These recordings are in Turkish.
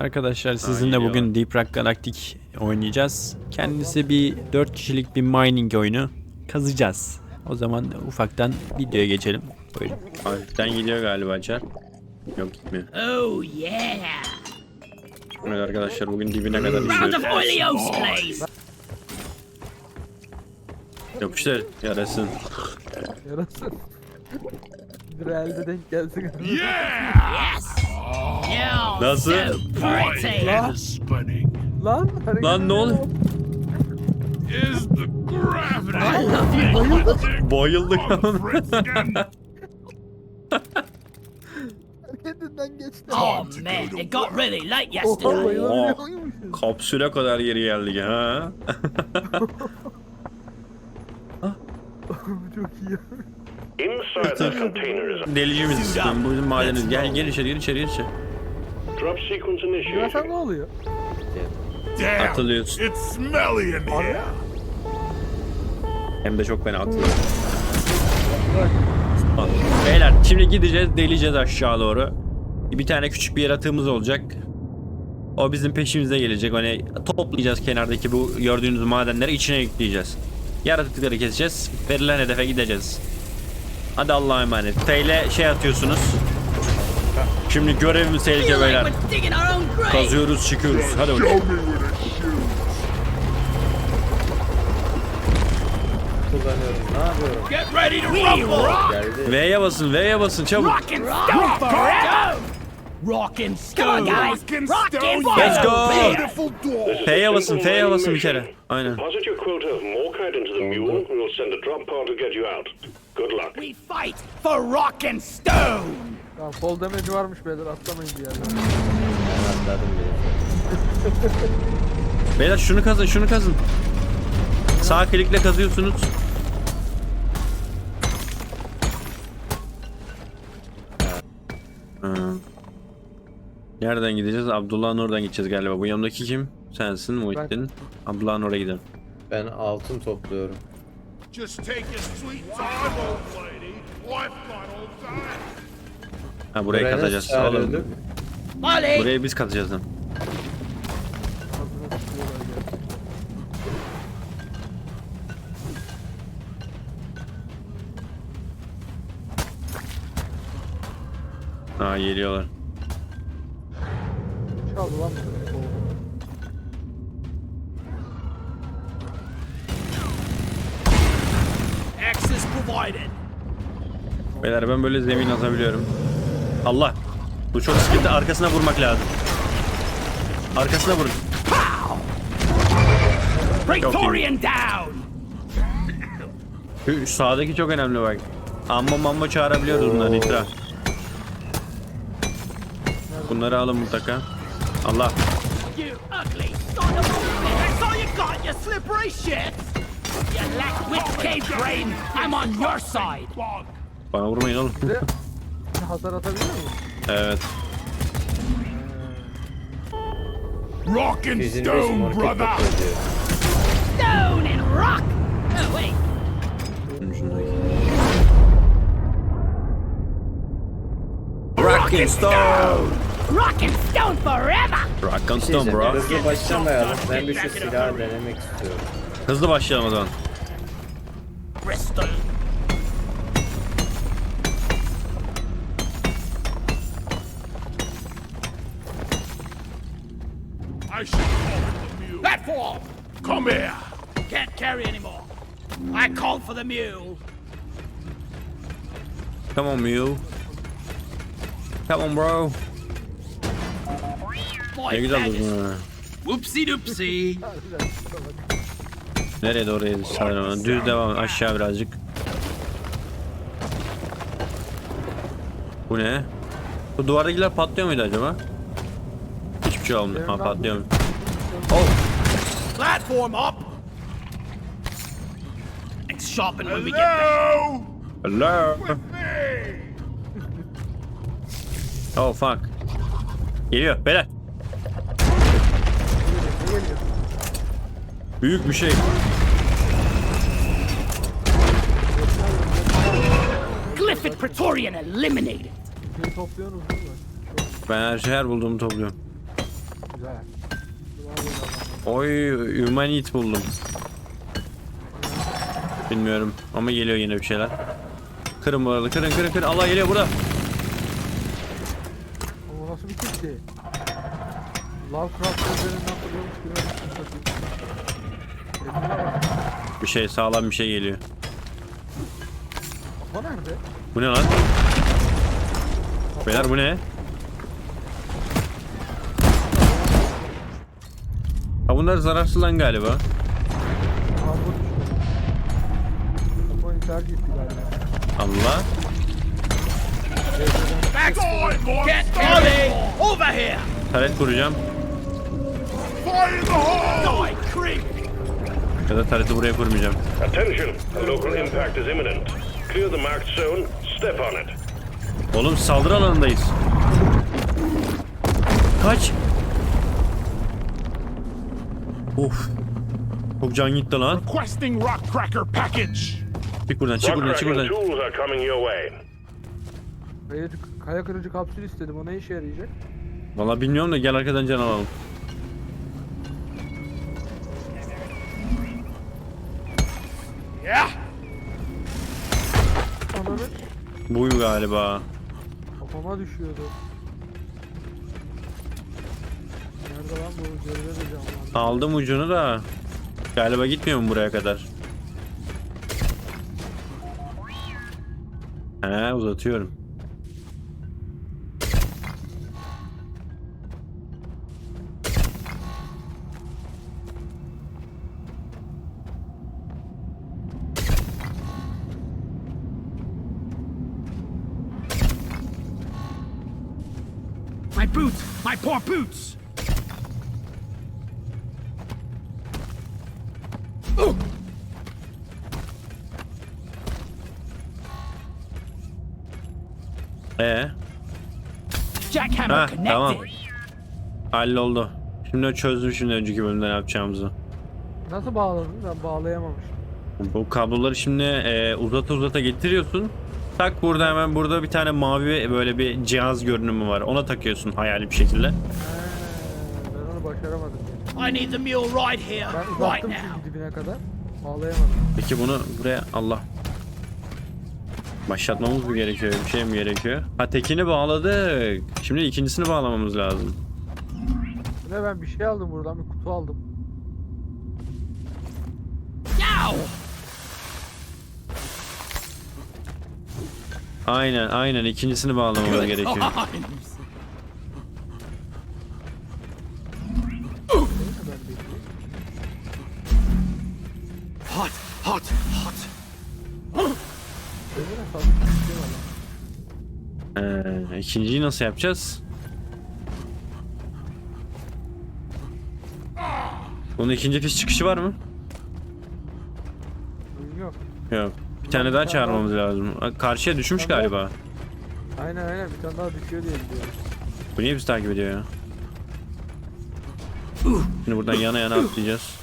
Arkadaşlar sizinle bugün Deep Rock Galactic oynayacağız. Kendisi bir 4 kişilik bir mining oyunu. Kazacağız. O zaman ufaktan videoya geçelim. Buyurun. Hafiften gidiyor galiba Çar. Yok gitmiyor. Oh yeah! Evet arkadaşlar bugün dibine kadar please! Yapıştır yarasın. Yarasın. Realde denk gelsin. Yes! Nasıl? Lan, lan. hareket Lan ne oluyor? is the gravity. I love you! Bayıldık. Fritzkin. Hareketinden geçti. Oh man, it got really late Oha yesterday. bayılabiliyor muymuşsun? Kapsüle kadar geri geldik ha. Çok iyi. Inside that container is Delicimiz sistem. Bu bizim mahallemiz. Gel gel içeri gir içeri gir içeri. Drop sequence initiated. ne oluyor? Damn, Atılıyorsun. it's smelly in here. Hem de çok fena atılıyor. Bak, Beyler şimdi gideceğiz deleceğiz aşağı doğru. Bir tane küçük bir yaratığımız olacak. O bizim peşimize gelecek. Hani toplayacağız kenardaki bu gördüğünüz madenleri içine yükleyeceğiz. Yaratıkları keseceğiz. Verilen hedefe gideceğiz. Hadi Allah'a emanet. T ile şey atıyorsunuz. Şimdi görevimiz tehlike like beyler. we're digging our own grave! Kazıyoruz çıkıyoruz. Hadi Show bakalım. kullanıyorum. Ne yapıyorum? Get ready to rumble! Geldi. V'ye basın V'ye basın çabuk. Rock and stone forever! Rock and stone! Guys! Rock and stone, Let's go. F'ye basın F'ye basın bir kere. Aynen. Deposit your quota of morkite into the mule. We'll send a drop pod to get you out. Good luck. We fight for rock and stone! Tamam fall damage varmış beyler atlamayın bir yerden. Ben atladım bile. Beyler şunu kazın şunu kazın. Sağ klikle kazıyorsunuz. Nereden gideceğiz? Abdullah'ın oradan gideceğiz galiba. Bu yanımdaki kim? Sensin Muhittin. Abdullah'ın oraya gidelim. Ben altın topluyorum. Just take your sweet time, old lady. I've got all time. Ha burayı Buraya nasıl kazacağız. çağırıyorduk? Oğlum, Molly! burayı biz kazacağız lan. Ha geliyorlar. Çaldı lan. Access provided! Beyler ben böyle zemin atabiliyorum. Allah. Bu çok sıkıntı. Arkasına vurmak lazım. Arkasına vurun. Praetorian down! Sağdaki çok önemli bak. Amma mamma çağırabiliyoruz bunları itra. Bunları alın mutlaka. Allah. Bana vurmayın oğlum. Hasar atabiliyor muyum? evet. Rock and 125 stone, brother. Stone and rock! Oh, wait. Rock and stone. Rock and stone forever! Rock and şey stone bro. Hızlı başlamayalım. Ben bir şu silahı denemek istiyorum. Hızlı başlayalım o zaman. I should call it the mule. Platform! Come here. Can't carry anymore. I called for the mule. Come on mule. Come on bro. Boy, Ne güzel faggot. durdun ha. Whoopsie doopsie. Nereye doğru sanırım. Düz devam aşağı birazcık. Bu ne? Bu duvardakiler patlıyor muydu acaba? Şey olmuyor. Ha patlıyor mu? Oh! Platform up! Next shopping when we get there. Hello. Oh fuck. Geliyor beyler. Büyük bir şey. Glyphid Praetorian eliminated. Ben her şey her bulduğumu topluyorum. Güzel. Oy humanit buldum. Bilmiyorum ama geliyor yine bir şeyler. Kırın buraları kırın kırın kırın. Allah geliyor burada. O nasıl bir kildi? Lovecraft sözlerinden fırlamış gibi bir şey sağlam bir şey geliyor. O nerede? Bu ne lan? Beyler bu ne? Bunlar zararsız lan galiba. Kargo düştü. Kafa intihar gitti galiba. Allah. Back on, Get Ellie! Over here! Taret kuracağım. Fire in the hole! Die, creep! Ya da tareti buraya kurmayacağım. Attention, a local impact is imminent. Clear the marked zone, step on it. Oğlum saldırı alanındayız. Kaç. Of. Çok can gitti lan. Requesting rock cracker package! Çık buradan çık buradan çık buradan. tools are coming your way. Kaya, kaya kırıcı kapsül istedim. O ne işe yarayacak? Valla bilmiyorum da gel arkadan can alalım. Yeah! Ananı Buyu galiba. kafama düşüyordu. Nerede lan bu? De. Aldım ucunu da. Galiba gitmiyor mu buraya kadar? He uzatıyorum. My boots! My poor boots! Ee, Jackhammer Ha, connected! tamam. halloldu. Şimdi çözdüm şimdi önceki bölümde ne yapacağımızı. Nasıl bağladın? Ben bağlayamamıştım. Bu kabloları şimdi e, uzata uzata getiriyorsun. Tak burada hemen burada bir tane mavi böyle bir cihaz görünümü var. Ona takıyorsun hayali bir şekilde. He, ben onu başaramadım. I need the mule right here, Ben right uzattım now. çünkü dibine kadar. Bağlayamadım. Peki bunu buraya Allah. Başlatmamız mı gerekiyor? Bir şey mi gerekiyor? Ha tekini bağladık. Şimdi ikincisini bağlamamız lazım. Bir de ben bir şey aldım buradan. Bir kutu aldım. Yow! Aynen aynen ikincisini bağlamamız gerekiyor. times. İkinciyi nasıl yapacağız? Bunun ikinci pis çıkışı var mı? Yok. Yok. Bir tane daha çağırmamız lazım. Karşıya düşmüş galiba. Aynen aynen bir tane daha düşüyor diye biliyorum. Bu niye bizi takip ediyor ya? Şimdi buradan yana yana atlayacağız.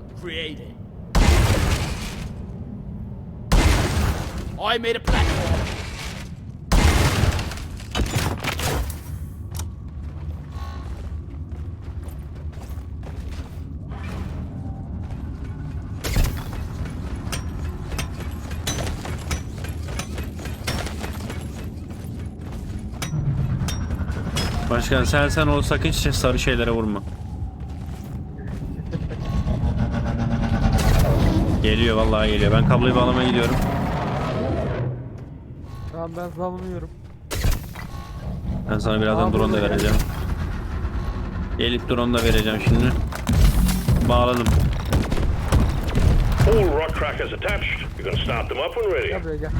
Platform created. I made a platform. Başkan sen sen ol sakın sarı şeylere vurma. Geliyor vallahi geliyor. Ben kabloyu bağlamaya gidiyorum. Tamam ben savunuyorum. Ben sana birazdan Aa, drone da burada vereceğim. Gelip drone da vereceğim şimdi. Bağladım. All rock crackers attached. You can start them up when ready. Gel buraya silah.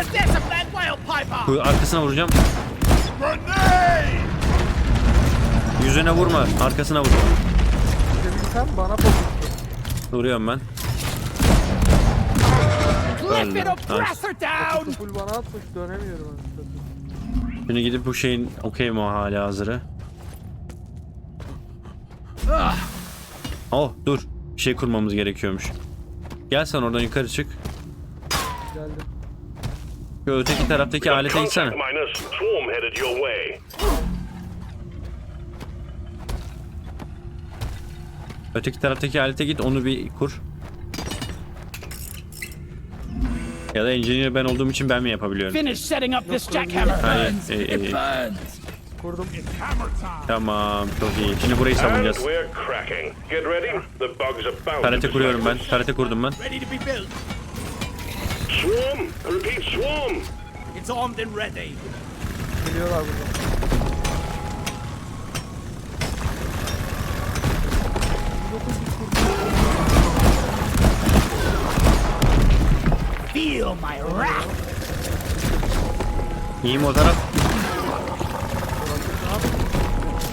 a disciplined whale piper! Bu arkasına vuracağım. Grenade! Yüzüne vurma. Arkasına vur. Geçebilsem bana fokuslu. Duruyorum ben. İt, Nice. oppressor down! Full bana atmış dönemiyorum. Şimdi gidip bu şeyin okey mi o hali hazırı? Oh dur. Bir şey kurmamız gerekiyormuş. Gel sen oradan yukarı çık. Geldim. Şu öteki taraftaki alete gitsene. miners. Swarm headed your way. Öteki taraftaki alete git onu bir kur. Ya da engineer ben olduğum için ben mi yapabiliyorum? Finish setting up this jackhammer. Hayır, e, e, e. Kurdum. Tamam çok iyi. Şimdi burayı And savunacağız. we're cracking. Get ready. The bugs are bound. Tarete to kuruyorum ben. Tarete kurdum ben. Ready to be built. us. Swarm. Repeat, swarm. It's armed and ready. Geliyorlar buradan. Feel my wrath. İyiyim o taraf.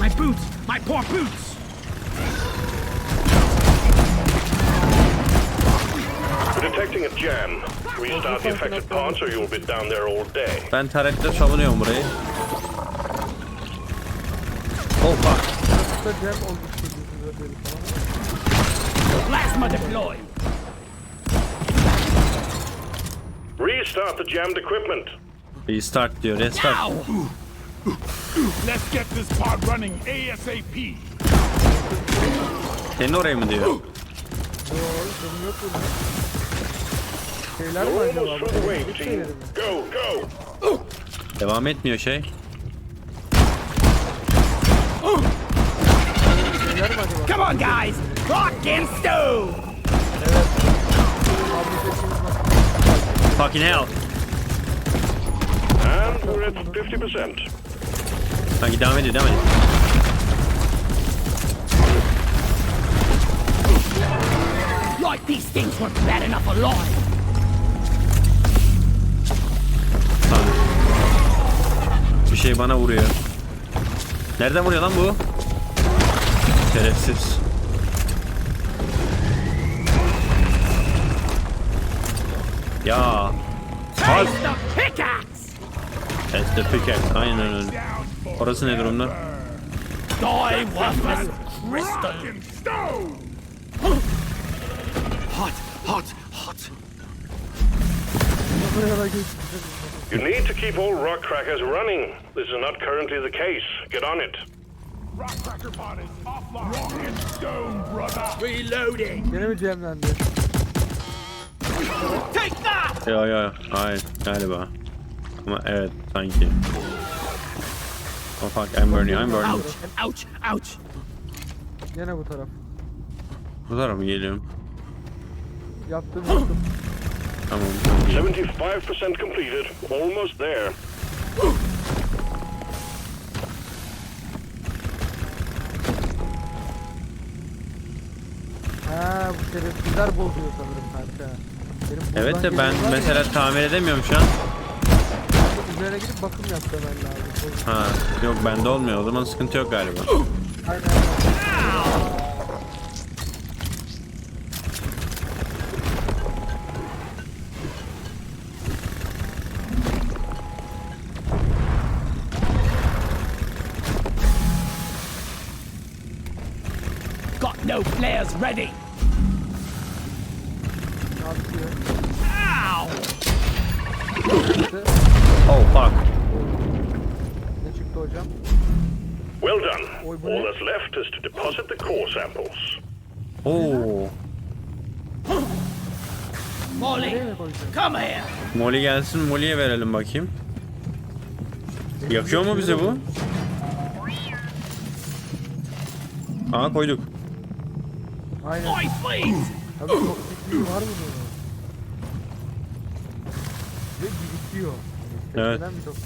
My boots. My poor boots. We're detecting a jam. Restart the affected parts or you'll be down there all day. Ben taretle savunuyorum burayı. Oh fuck. Burada cem oluşturdu size dedi falan. Plasma deployed. Restart the jammed equipment. Restart diyor. Restart. Now. Let's get this pod running ASAP. Senin oraya mı diyor? Şeyler mi acaba? almost through the Bu wave, elektrik team. şeyleri mi? Go, go. Devam etmiyor şey. Şeyler mi acaba? Come on, guys. Rock and stone. Fucking hell. And we're at 50%. Sanki devam ediyor devam ediyor. Like these things were bad enough alive. Tamam. Bir şey bana vuruyor. Nereden vuruyor lan bu? Şerefsiz. Ya. Pickaxe. Test the pickaxe. Aynen öyle. Orası ne durumda? Die worthless crystal. Hot, hot, hot. You need to keep all rock crackers running. This is not currently the case. Get on it. Rock cracker pod is offline. Rock and stone, brother! Reloading. Gene mi cemlendi? Ya ya. Hayır. Galiba. Ama evet sanki. Oh fuck I'm burning I'm burning. Ouch, ouch, ouch. Gene bu taraf. Bu tarafa mı geliyorum? Yaptım yaptım. Tamam. çok iyi. 75% completed. Almost there. Ha bu şerefsizler bozuyor sanırım kanka. Benim Evet de ben mesela tamir edemiyorum şu an. Üzerine gidip bakım yaptırman lazım. Ha yok bende olmuyor o zaman sıkıntı yok galiba. Aynen. Got no flares ready. Oh fuck. ne çıktı hocam? Well done. Oy, All that's left is to deposit the core samples. Oo. Molly, mi koyacağım? come here. Molly gelsin Molly'ye verelim bakayım. Yakıyor mu bize bu? Aa koyduk. Aynen. Toksikliği var mı bunun? Birikiyor. Evet. Neden bir toksik?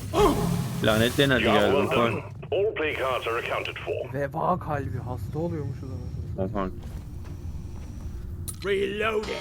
Lanetli enerji geldi. Koy. All play cards are accounted for. Veba kalbi hasta oluyormuş o zaman. Reloading.